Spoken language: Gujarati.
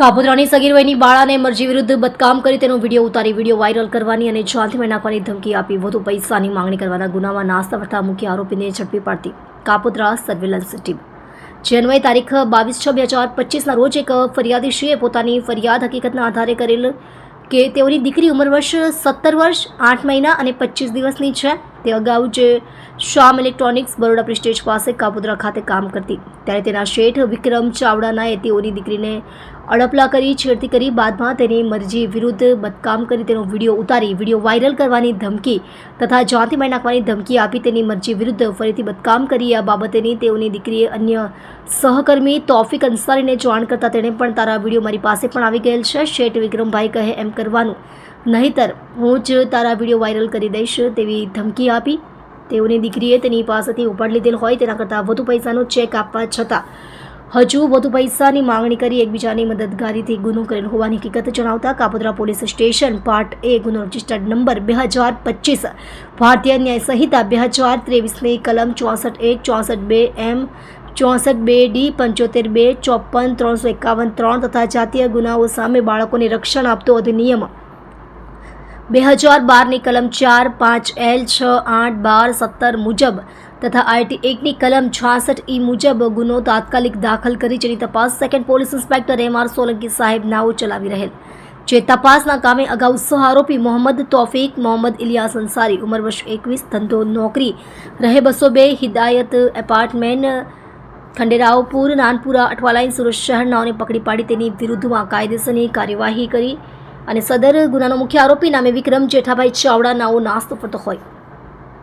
કાપોદ્રાની સગીર વયની બાળાને મરજી વિરુદ્ધ બદકામ કરી તેનો વીડિયો ઉતારી વીડિયો વાયરલ કરવાની અને જાનથી નાખવાની ધમકી આપી. વધુ પૈસાની માંગણી કરવાના ગુનામાં નાસ્તા વર્તા મુખ્ય આરોપીને ઝડપી પાડતી કાપોદ્રા સર્વેલન્સ ટીમ. જે તારીખ બાવીસ છ બે હજાર પચીસના રોજ એક ફરિયાદીશ્રીએ પોતાની ફરિયાદ હકીકતના આધારે કરેલ કે તેઓની દીકરી ઉંમર વર્ષ સત્તર વર્ષ, આઠ મહિના અને પચીસ દિવસની છે. તે અગાઉ જે શ્યામ ઇલેક્ટ્રોનિક્સ બરોડા પ્રિસ્ટેજ પાસે કાપોદ્રા ખાતે કામ કરતી. ત્યારે તેના શેઠ વિક્રમ ચાવડાનાએ તેઓની દીકરીને અડપલા કરી, છેડતી કરી, બાદમાં તેની મરજી વિરુદ્ધ બદકામ કરી તેનો વીડિયો ઉતારી, વીડિયો વાયરલ કરવાની ધમકી તથા જાતિ મારી નાખવાની ધમકી આપી તેની મરજી વિરુદ્ધ ફરીથી બદકામ કરી. આ બાબતેની તેઓની દીકરીએ અન્ય સહકર્મી તોફિક અંસારીને જાણ કરતાં તેણે પણ તારા વીડિયો મારી પાસે પણ આવી ગયેલ છે. શેઠ વિક્રમભાઈ કહે, એમ કરવાનું નહીતર હું જ તારા વીડિયો વાયરલ કરી દઈશ તેવી ધમકી આપી. તેઓની દીકરીએ તેની પાસેથી ઉપાડ લીધેલ હોય તેના કરતાં વધુ પૈસાનો ચેક આપવા છતાં હજુ વધુ પૈસાની માંગણી કરી એકબીજાની મદદગારીથી ગુનો કરેલ હોવાની હકીકત જણાવતા Kapodra police station part A ગુનો રજિસ્ટર્ડ નંબર બે હજાર પચીસ, ભારતીય ન્યાય સંહિતા બે હજાર ત્રેવીસની કલમ ચોસઠ એક ચોસઠ બે, એમ, ચોસઠ બે, ડી, પંચોતેર બે, ચોપન, ત્રણસો એકાવન, ત્રણ તથા જાતીય ગુનાઓ સામે બાળકોને રક્ષણ આપતો અધિનિયમ. બે હજાર બારની કલમ ચાર, પાંચ, એલ, છ, આઠ, બાર, સત્તર મુજબ તથા આઈટી એકની કલમ છાસઠ ઈ મુજબ ગુનો તાત્કાલિક દાખલ કરી, જેની તપાસ second police inspector M R Solanki saheb નાઓ ચલાવી રહેલ. જે તપાસના કામે અગાઉ સહ આરોપી મોહમ્મદ તોફીક, મોહમ્મદ ઇલિયાસ અંસારી, ઉંમર વર્ષ એકવીસ, ધંધો નોકરી, રહે બસો બે, હિદાયત એપાર્ટમેન્ટ, ખંડેરાવપુર, નાનપુરા અઠવાલાઈન સુરત શહેરનાઓને પકડી પાડી તેની વિરુદ્ધમાં કાયદેસરની કાર્યવાહી કરી અને સદર ગુનાનો મુખ્ય આરોપી નામે વિક્રમ જેઠાભાઈ ચાવડા નાઓ નાસ્તો ફરતો હોય.